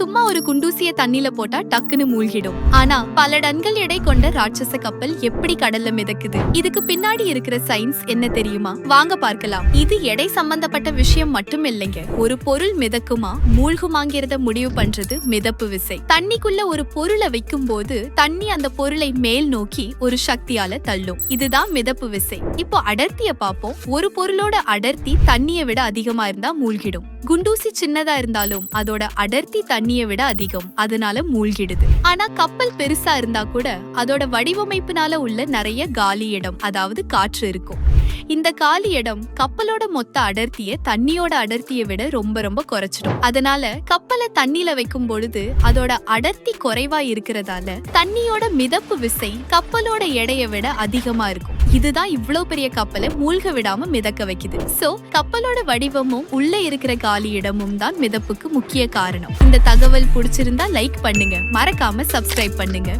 சும்மா ஒரு குண்டூசிய தண்ணில போட்டா டக்குன்னு மூழ்கிடும். ஆனா பல டன்கள் எடை கொண்ட ராட்சச கப்பல் எப்படி கடல்ல மிதக்குது? இதுக்கு பின்னாடி இருக்கிற சயின்ஸ் என்ன தெரியுமா? வாங்க பார்க்கலாம். இது எடை சம்பந்தப்பட்ட விஷயம் மட்டும் இல்லைங்க. ஒரு பொருள் மிதக்குமா? மூழ்குமாங்கிறத முடிவு பண்றது மிதப்பு விசை. தண்ணிக்குள்ள ஒரு பொருளை வைக்கும் போது தண்ணி அந்த பொருளை மேல் நோக்கி ஒரு சக்தியால தள்ளும். இதுதான் மிதப்பு விசை. இப்போ அடர்த்திய பார்ப்போம். ஒரு பொருளோட அடர்த்தி தண்ணியை விட அதிகமா இருந்தா மூழ்கிடும். குண்டூசி சின்னதா இருந்தாலும் அதோட அடர்த்தி தண்ணி தண்ணியை விட அதிகம். அதனால மூழ்கிடுது. ஆனா கப்பல் பெருசா இருந்தா கூட அதோட வடிவமைப்பினால உள்ள நிறைய காலி இடம் அதாவது காற்று இருக்கும். இந்த காலி இடம் கப்பலோட மொத்த அடர்த்திய தண்ணியோட அடர்த்தியை விட ரொம்ப ரொம்ப குறைச்சிடும். அதனால கப்பலை தண்ணியில வைக்கும் பொழுது அதோட அடர்த்தி குறைவா இருக்கிறதால தண்ணியோட மிதப்பு விசை கப்பலோட எடையை விட அதிகமா இருக்கும். இதுதான் இவ்வளவு பெரிய கப்பலை மூழ்க விடாம மிதக்க வைக்குது. சோ கப்பலோட வடிவமும் உள்ள இருக்கிற காலி இடமும் தான் மிதப்புக்கு முக்கிய காரணம். இந்த தகவல் பிடிச்சிருந்தா லைக் பண்ணுங்க. மறக்காம சப்ஸ்கிரைப் பண்ணுங்க.